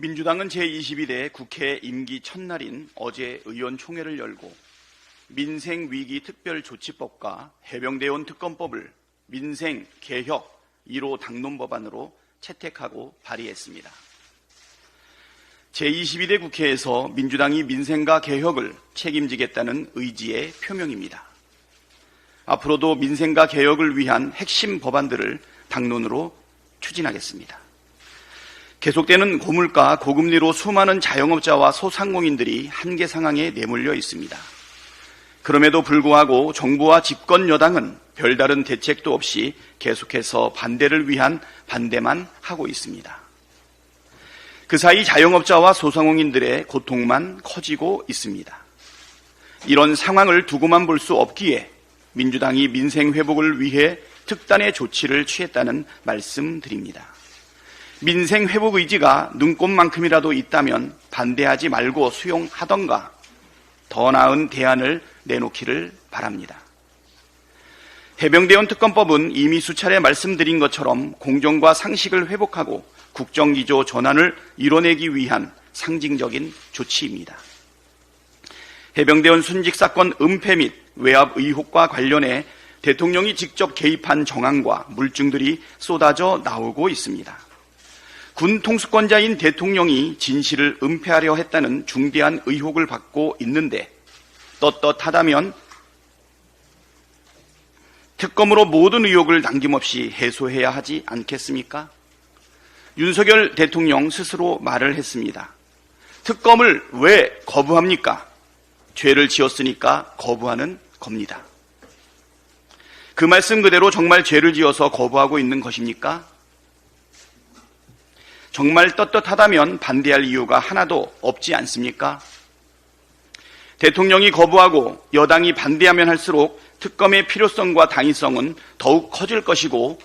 민주당은 제22대 국회 임기 첫날인 어제 의원총회를 열고 민생위기 특별조치법과 해병대원 특검법을 민생 개혁 1호 당론법안으로 채택하고 발의했습니다. 제22대 국회에서 민주당이 민생과 개혁을 책임지겠다는 의지의 표명입니다. 앞으로도 민생과 개혁을 위한 핵심 법안들을 당론으로 추진하겠습니다. 계속되는 고물가, 고금리로 수많은 자영업자와 소상공인들이 한계 상황에 내몰려 있습니다. 그럼에도 불구하고 정부와 집권 여당은 별다른 대책도 없이 계속해서 반대를 위한 반대만 하고 있습니다. 그 사이 자영업자와 소상공인들의 고통만 커지고 있습니다. 이런 상황을 두고만 볼 수 없기에 민주당이 민생 회복을 위해 특단의 조치를 취했다는 말씀드립니다. 민생 회복 의지가 눈꽃만큼이라도 있다면 반대하지 말고 수용하던가 더 나은 대안을 내놓기를 바랍니다. 해병대원 특검법은 이미 수차례 말씀드린 것처럼 공정과 상식을 회복하고 국정기조 전환을 이뤄내기 위한 상징적인 조치입니다. 해병대원 순직 사건 은폐 및 외압 의혹과 관련해 대통령이 직접 개입한 정황과 물증들이 쏟아져 나오고 있습니다. 군 통수권자인 대통령이 진실을 은폐하려 했다는 중대한 의혹을 받고 있는데 떳떳하다면 특검으로 모든 의혹을 남김없이 해소해야 하지 않겠습니까? 윤석열 대통령 스스로 말을 했습니다. 특검을 왜 거부합니까? 죄를 지었으니까 거부하는 겁니다. 그 말씀 그대로 정말 죄를 지어서 거부하고 있는 것입니까? 정말 떳떳하다면 반대할 이유가 하나도 없지 않습니까? 대통령이 거부하고 여당이 반대하면 할수록 특검의 필요성과 당위성은 더욱 커질 것이고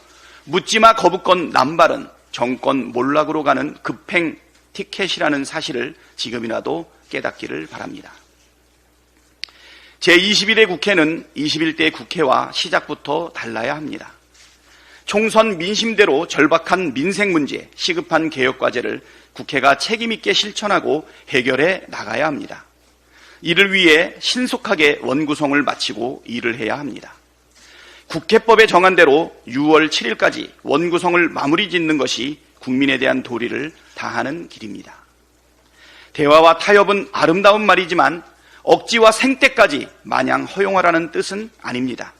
묻지마 거부권 남발은 정권 몰락으로 가는 급행 티켓이라는 사실을 지금이라도 깨닫기를 바랍니다. 제21대 국회는 21대 국회와 시작부터 달라야 합니다. 총선 민심대로 절박한 민생 문제, 시급한 개혁 과제를 국회가 책임있게 실천하고 해결해 나가야 합니다. 이를 위해 신속하게 원구성을 마치고 일을 해야 합니다. 국회법에 정한 대로 6월 7일까지 원구성을 마무리 짓는 것이 국민에 대한 도리를 다하는 길입니다. 대화와 타협은 아름다운 말이지만 억지와 생떼까지 마냥 허용하라는 뜻은 아닙니다.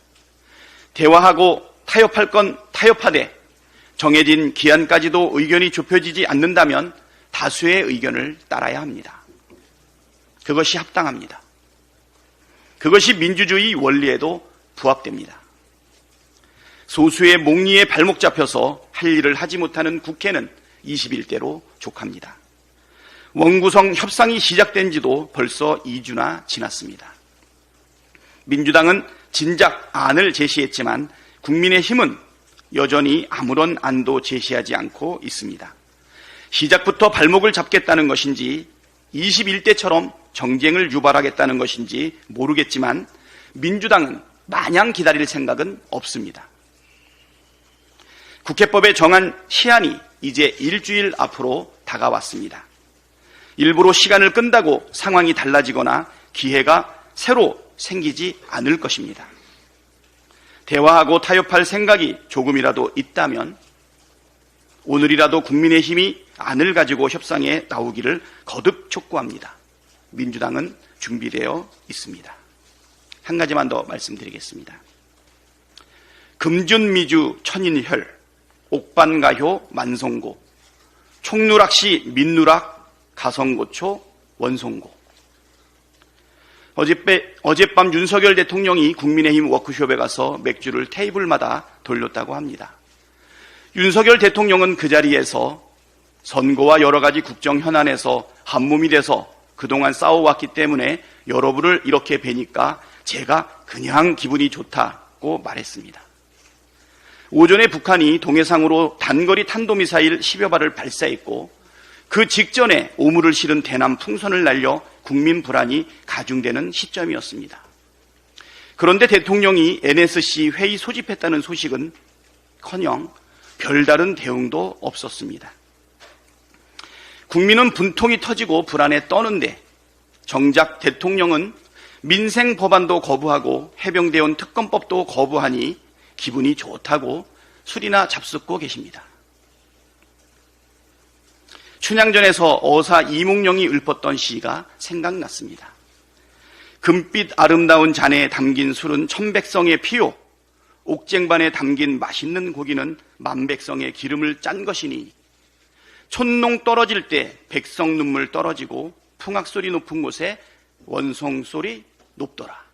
대화하고 타협할 건 타협하되 정해진 기한까지도 의견이 좁혀지지 않는다면 다수의 의견을 따라야 합니다. 그것이 합당합니다. 그것이 민주주의 원리에도 부합됩니다. 소수의 몽리에 발목 잡혀서 할 일을 하지 못하는 국회는 21대로 족합니다. 원구성 협상이 시작된 지도 벌써 2주나 지났습니다. 민주당은 진작 안을 제시했지만 국민의힘은 여전히 아무런 안도 제시하지 않고 있습니다. 시작부터 발목을 잡겠다는 것인지 21대처럼 정쟁을 유발하겠다는 것인지 모르겠지만 민주당은 마냥 기다릴 생각은 없습니다. 국회법에 정한 시한이 이제 일주일 앞으로 다가왔습니다. 일부러 시간을 끈다고 상황이 달라지거나 기회가 새로 생기지 않을 것입니다. 대화하고 타협할 생각이 조금이라도 있다면 오늘이라도 국민의 힘이 안을 가지고 협상에 나오기를 거듭 촉구합니다. 민주당은 준비되어 있습니다. 한 가지만 더 말씀드리겠습니다. 금준미주 천인혈, 옥반가효 만성고, 총누락시 민누락 가성고초 원송고. 어젯밤 윤석열 대통령이 국민의힘 워크숍에 가서 맥주를 테이블마다 돌렸다고 합니다. 윤석열 대통령은 그 자리에서 선거와 여러 가지 국정 현안에서 한몸이 돼서 그동안 싸워왔기 때문에 여러분을 이렇게 뵈니까 제가 그냥 기분이 좋다고 말했습니다. 오전에 북한이 동해상으로 단거리 탄도미사일 10여 발을 발사했고 그 직전에 오물을 실은 대남 풍선을 날려 국민 불안이 가중되는 시점이었습니다. 그런데 대통령이 NSC 회의 소집했다는 소식은 커녕 별다른 대응도 없었습니다. 국민은 분통이 터지고 불안에 떠는데 정작 대통령은 민생 법안도 거부하고 해병대원 특검법도 거부하니 기분이 좋다고 술이나 잡숫고 계십니다. 춘향전에서 어사 이몽룡이 읊었던 시가 생각났습니다. 금빛 아름다운 잔에 담긴 술은 천백성의 피요, 옥쟁반에 담긴 맛있는 고기는 만백성의 기름을 짠 것이니 촌농 떨어질 때 백성 눈물 떨어지고 풍악 소리 높은 곳에 원송 소리 높더라.